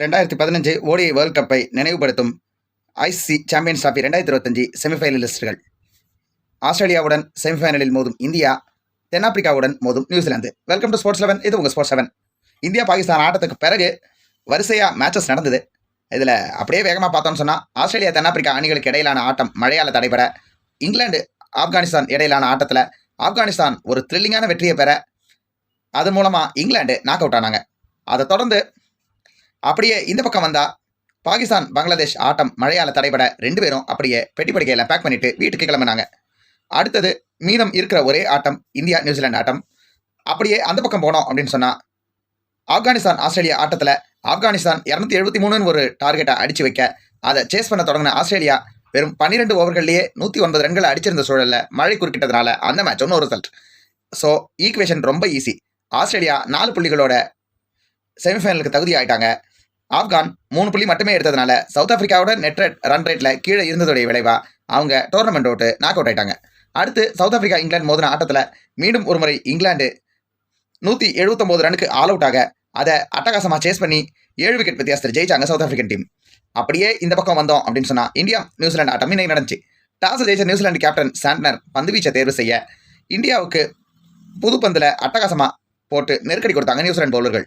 ரெண்டாயிரத்தி பதினஞ்சு ODI world கப்பை நினைவுபடுத்தும் ஐசிசி சாம்பியன்ஸ் டிராஃபி ரெண்டாயிரத்தி இருபத்தஞ்சு செமிஃபைனலிஸ்டுகள் ஆஸ்திரேலியாவுடன் செமிஃபைனலில் மோதும் இந்தியா தென்னாப்பிரிக்காவுடன் மோதும் New Zealand. Welcome to sports eleven இது உங்கள் ஸ்போர்ட்ஸ் லெவன் இந்தியா பாகிஸ்தான் ஆட்டத்துக்கு பிறகு வரிசையாக மேட்சஸ் நடந்தது. இதில் அப்படியே வேகமாக பார்த்தோம்னு சொன்னால் ஆஸ்திரேலியா தென்னாப்பிரிக்கா அணிகளுக்கு இடையிலான ஆட்டம் மழையால் தடைபெற இங்கிலாந்து ஆப்கானிஸ்தான் இடையிலான ஆட்டத்தில் ஆப்கானிஸ்தான் ஒரு த்ரில்லிங்கான வெற்றியை பெற அது மூலமாக இங்கிலாந்து நாக் அவுட் ஆனாங்க. அதை தொடர்ந்து அப்படியே இந்த பக்கம் வந்தா பாகிஸ்தான் பங்களாதேஷ் ஆட்டம் மழையால் தடைபட ரெண்டு பேரும் அப்படியே பெட்டி படிக்கையில் பேக் பண்ணிட்டு வீட்டுக்கு கிளம்பினாங்க. அடுத்தது மீதம் இருக்கிற ஒரே ஆட்டம் இந்தியா நியூசிலாந்து ஆட்டம். அப்படியே அந்த பக்கம் போனோம் அப்படின்னு சொன்னால் ஆப்கானிஸ்தான் ஆஸ்திரேலியா ஆட்டத்தில் ஆப்கானிஸ்தான் இரநூத்தி எழுபத்தி மூணுன்னு ஒரு டார்கெட்டை அடித்து வைக்க அதை சேஸ் பண்ண தொடங்கின ஆஸ்திரேலியா வெறும் பன்னிரெண்டு ஓவர்கள்லேயே நூற்றி ஒன்பது ரன்களை அடிச்சிருந்த சூழலில் மழை குறுக்கிட்டதுனால அந்த மேட்ச் ஒன்று ரிசல்ட் ஸோ ஈக்குவேஷன் ரொம்ப ஈஸி ஆஸ்திரேலியா நாலு புள்ளிகளோட செமிஃபைனலுக்கு தகுதி ஆயிட்டாங்க ஆப்கான் மூணு புள்ளி மட்டுமே எடுத்ததுனால சவுத் ஆஃப்ரிக்காவோட நெட் ரேட் ரன் ரேட்டில் கீழே இருந்ததுடைய விளைவாக அவங்க டோர்னமெண்ட் விட்டு நாக் அவுட் ஆயிட்டாங்க. அடுத்து சவுத் ஆஃப்ரிக்கா இங்கிலாந்து மோதின ஆட்டத்தில் மீண்டும் ஒரு முறை இங்கிலாந்து நூற்றி எழுபத்தொம்போது ரனுக்கு ஆல் அவுட் ஆக அதை அட்டகாசமாக சேஸ் பண்ணி ஏழு விக்கெட் வித்தியாசத்தில் ஜெயிச்சாங்க சவுத் ஆஃப்ரிக்கன் டீம் அப்படியே இந்த பக்கம் வந்தோம் அப்படின்னு சொன்னால் இந்தியா நியூசிலாந்து ஆட்டம் இன்னைக்கு நடந்துச்சு. டாஸ் ஜெயிச்ச நியூசிலாந்து கேப்டன் சாண்ட்னர் பந்து வீச்சை தேர்வு செய்ய இந்தியாவுக்கு புது பந்தில் அட்டகாசமாக போட்டு நெருக்கடி கொடுத்தாங்க நியூசிலாந்து பவுலர்கள்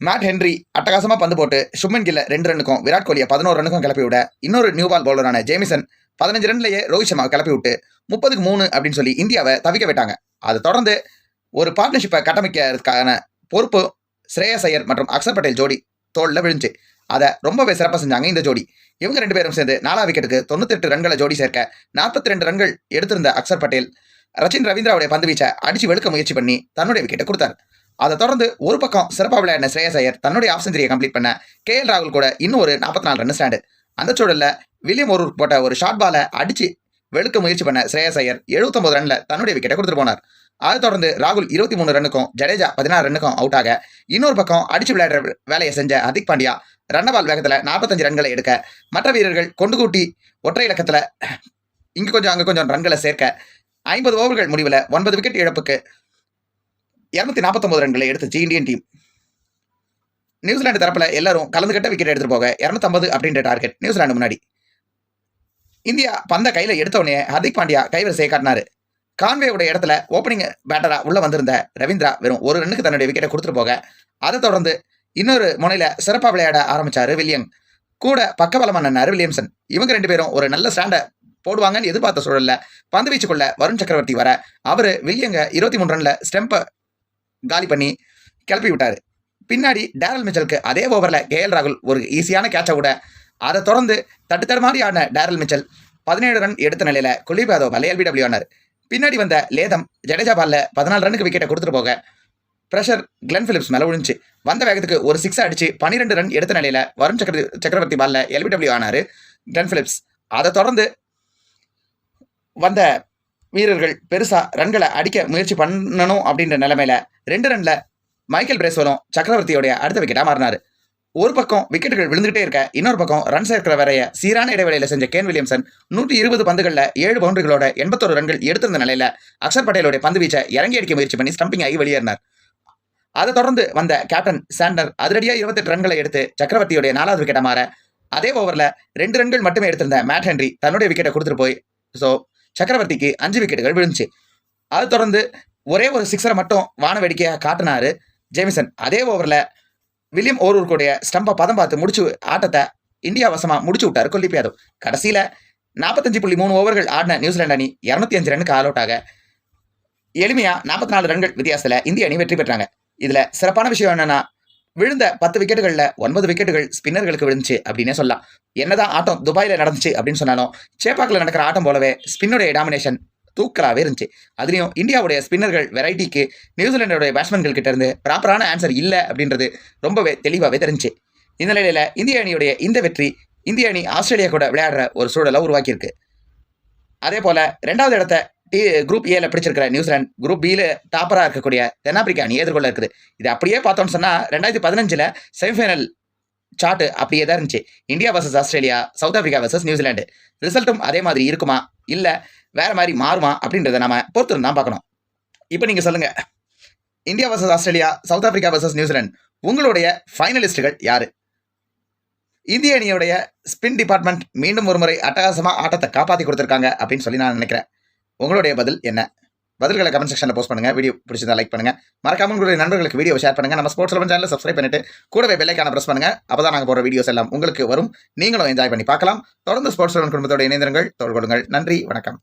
மேட் ஹென்ரி அட்டகாசமாக பந்து போட்டு சுப்மன் கில்ல ரெண்டு ரன்னுக்கும் விராட் கோலியை பதினோரு ரன்னுக்கும் கிளப்பி விட இன்னொரு நியூ பால் பவுலரான ஜேமிசன் பதினஞ்சு ரன்லேயே ரோஹித் சர்மா கிளப்பி விட்டு முப்பதுக்கு மூணு அப்படின்னு சொல்லி இந்தியாவை தவிக்க விட்டாங்க. அதை தொடர்ந்து ஒரு பார்ட்னர்ஷிப்பை கட்டமைக்கிறதுக்கான பொறுப்பு ஸ்ரேயஸ் ஐயர் மற்றும் அக்சர் பட்டேல் ஜோடி தோளில் விழுந்துச்சு. அதை ரொம்பவே சிறப்பாக செஞ்சாங்க இந்த ஜோடி. இவங்க ரெண்டு பேரும் சேர்ந்து நாலா விக்கெட்டுக்கு தொண்ணூத்தெட்டு ரன்களை ஜோடி சேர்க்க நாற்பத்தி ரெண்டு ரன்கள் எடுத்திருந்த அக்சர் பட்டேல் ரச்சின் ரவீந்திராவுடைய பந்து வீச்சை அடிச்சு வெளுக்க முயற்சி பண்ணி தன்னுடைய விக்கெட்டை கொடுத்தார். அதை தொடர்ந்து ஒரு பக்கம் சிறப்பாக விளையாடின ஸ்ரேயஸ் ஐயர் தன்னுடைய ஆஃப் செஞ்சுரியை கம்ப்ளீட் பண்ண கே எல் ராகுல் கூட இன்னும் ஒரு நாற்பத்தி நாலு ரன் ஸ்டாண்டு அந்த சூழலில் வில்லியம் ஒரு போட்ட ஒரு ஷார்ட் பாலை அடித்து வெளுக்க முயற்சி பண்ண ஸ்ரேயஸ் ஐயர் எழுபத்தொம்பது ரனில் தன்னுடைய விக்கெட்டை கொடுத்துட்டு போனார். அதை தொடர்ந்து ராகுல் இருபத்தி மூணு ரன்னுக்கும் ஜடேஜா பதினாறு ரன்னுக்கும் அவுட் ஆக இன்னொரு பக்கம் அடிச்சு விளையாடுற வேலையை செஞ்ச அதிக் பாண்டியா ரன்னபால் வேகத்தில் நாற்பத்தஞ்சு ரன்களை எடுக்க மற்ற வீரர்கள் கொண்டு கூட்டி ஒற்றை இலக்கத்தில் இங்கே கொஞ்சம் அங்கே கொஞ்சம் ரன்களை சேர்க்க ஐம்பது ஓவர்கள் முடிவில் ஒன்பது விக்கெட் இழப்புக்கு இரநூத்தி நாற்பத்தொம்பது ரன்களை எடுத்துச்சு இந்தியன் டீம் நியூசிலாந்து தரப்பில் எல்லாரும் கலந்துகிட்ட விக்கெட் எடுத்துட்டு போக இரநூத்தம்பது அப்படின்ற டார்கெட் நியூசிலாந்து முன்னாடி. இந்தியா பந்த கையில் எடுத்தோடனே ஹர்திக் பாண்டியா கைவரிசையை காட்டினார். கான்வேயோட இடத்துல ஓப்பனிங் பேட்டராக உள்ளே வந்திருந்த ரவீந்திரா வெறும் ஒரு ரன்னுக்கு தன்னுடைய விக்கெட்டை கொடுத்துட்டு போக அதை தொடர்ந்து இன்னொரு முனையில் சிறப்பாக விளையாட ஆரம்பித்தார் வில்லியம். கூட பக்கபலமான வில்லியம்சன். இவங்க ரெண்டு பேரும் ஒரு நல்ல ஸ்டாண்டை போடுவாங்கன்னு எதிர்பார்த்த சூழலில் பந்து வீச்சுக்குள்ள வருண் சக்கரவர்த்தி வர அவர் வில்லியங்க இருபத்தி மூணு ரனில் ஸ்டெம்பை காலி பண்ணி கிளப்பி விட்டார். பின்னாடி டேரல் மிச்சலுக்கு அதே ஓவரில் கேஎல் ராகுல் ஒரு ஈஸியான கேட்சை விட அதை தொடர்ந்து தட்டு தடுமாறி ஆடின டேரல் மிச்சல் பதினேழு ரன் எடுத்த நிலையில் குல்தீப் யாதவ் பால் எல்பிடபிள்யூ ஆனார். பின்னாடி வந்த லேதம் ஜடேஜா பாலில் பதினாலு ரன்னுக்கு விக்கெட்டை கொடுத்துட்டு போக ப்ரெஷர் கிளென் ஃபிலிப்ஸ் மேலே விழுந்துச்சு. வந்த வேகத்துக்கு ஒரு சிக்ஸ் அடிச்சு பன்னிரெண்டு ரன் எடுத்த நிலையில் வருண் சக்கர சக்கரவர்த்தி பாலில் எல்பிடபிள்யூ ஆனாரு கிளென் ஃபிலிப்ஸ் அதை தொடர்ந்து வந்த வீரர்கள் பெருசாக ரன்களை அடிக்க முயற்சி பண்ணணும் அப்படின்ற நிலைமையில் ரெண்டு ரன்ல மைக்கேல் பிரேஸ்வலும் சக்கரவர்த்தியோடைய அடுத்த விக்கெட்டா மாறினாரு. ஒரு பக்கம் விக்கெட்டுகள் விழுந்துகிட்டே இருக்க இன்னொரு பக்கம் ரன் சேர்க்கிற வரைய சீரான இடைவெளியில செஞ்ச கேன் வில்லியம்சன் நூற்றி இருபது பந்துகளில் ஏழு பவுண்டரிகளோட எண்பத்தொரு ரன்கள் எடுத்திருந்த நிலையில அக்ஷர் பட்டேலோட பந்து வீச்சை இறங்கி அடிக்க முயற்சி பண்ணி ஸ்டம்பிங் ஆகி வெளியேறினார். அதை தொடர்ந்து வந்த கேப்டன் சாண்டர் அதிரடியா இருபத்தெட்டு ரன்களை எடுத்து சக்கரவர்த்தியோடைய நாலாவது விக்கெட்டை மாற அதே ஓவர்ல ரெண்டு ரன்கள் மட்டுமே எடுத்திருந்த மேட் ஹென்ரி தன்னுடைய விக்கெட்டை கொடுத்துட்டு போய் ஸோ சக்கரவர்த்திக்கு அஞ்சு விக்கெட்டுகள் விழுந்துச்சு. அது தொடர்ந்து ஒரே ஒரு சிக்ஸரை மட்டும் வான வேடிக்கையாக காட்டினாரு ஜேமிசன். அதே ஓவரில் வில்லியம் ஓரூருக்குடைய ஸ்டம்பை பதம் பார்த்து முடிச்சு ஆட்டத்தை இந்தியா வசமாக முடிச்சு விட்டாரு குல்தீப் யாதவ். கடைசியில் நாற்பத்தஞ்சு புள்ளி மூணு ஓவர்கள் ஆடின நியூசிலாந்து அணி இரநூத்தி அஞ்சு ரன்னுக்கு ஆல் அவுட் ஆக எளிமையாக நாற்பத்தி நாலு ரன்கள் வித்தியாசத்தில் இந்திய அணி வெற்றி பெற்றாங்க. இதில் சிறப்பான விஷயம் என்னென்னா விழுந்த பத்து விக்கெட்டுகளில் ஒன்பது விக்கெட்டுகள் ஸ்பின்னர்களுக்கு விழுந்துச்சு அப்படின்னே சொல்லலாம். என்னதான் ஆட்டம் துபாயில் நடந்துச்சு அப்படின்னு சொன்னாலும் சேப்பாக்கில் நடக்கிற ஆட்டம் போலவே ஸ்பின்னுடைய டாமினேஷன் தூக்கலாகவே இருந்துச்சு. அதுலேயும் இந்தியாவுடைய ஸ்பின்னர்கள் வெரைட்டிக்கு நியூசிலாண்டோடைய பேட்ஸ்மேன்கள் கிட்டேருந்து ப்ராப்பரான ஆன்சர் இல்லை அப்படின்றது ரொம்பவே தெளிவாகவே தெரிஞ்சு இந்த நிலையில் இந்திய அணியுடைய இந்த வெற்றி இந்திய அணி ஆஸ்திரேலியா கூட விளையாடுற ஒரு சூழலை உருவாக்கியிருக்கு. அதே போல் ரெண்டாவது இடத்த டி குரூப் ஏல பிடிச்சிருக்கிற நியூசிலாந்து குரூப் பியில் டாப்பராக இருக்கக்கூடிய தென்னாப்பிரிக்கா அணி எதிர்கொள்ள இருக்குது. இது அப்படியே பார்த்தோம்னு சொன்னால் ரெண்டாயிரத்தி பதினஞ்சில் செமிஃபைனல் சார்ட்டு அப்படியே தான் இருந்துச்சு. India versus Australia South Africa versus New Zealand ரிசல்ட்டும் அதே மாதிரி இருக்குமா? இல்லை. வேற மாதிரி மாறுமா அப்படின்றத நம்ம பொறுத்து தான் பார்க்கணும். இப்போ நீங்கள் சொல்லுங்கள் India versus Australia South Africa versus New Zealand உங்களுடைய ஃபைனலிஸ்ட்டுகள் யார்? இந்திய அணியுடைய ஸ்பின் டிபார்ட்மெண்ட் மீண்டும் ஒரு முறை அட்டகாசமாக ஆட்டத்தை காப்பாற்றி கொடுத்துருக்காங்க அப்படின்னு சொல்லி நான் நினைக்கிறேன். உங்களுடைய பதில் என்ன? பதில்களை கமெண்ட் செக்ஷனில் போஸ்ட் பண்ணுங்கள் வீடியோ பிடிச்சிருந்தா லைக் பண்ணுங்க. மறக்காம உங்களுடைய நண்பர்களுக்கு வீடியோ ஷேர் பண்ணுங்கள் நம்ம ஸ்போர்ட்ஸ் லெவன் சேனலில் சப்ஸ்கிரைப் பண்ணிட்டு கூடவே பெல்லைக்கான ப்ரெஸ் பண்ணுங்கள் அப்போ தான் நாங்கள் போகிற வீடியோஸ் எல்லாம் உங்களுக்கு வரும். நீங்களும் என்ஜாய் பண்ணி பார்க்கலாம். தொடர்ந்து ஸ்போர்ட்ஸ் லெவன் குடும்பத்தோட இணைந்திருங்கள். தொடர்பு நன்றி. வணக்கம்.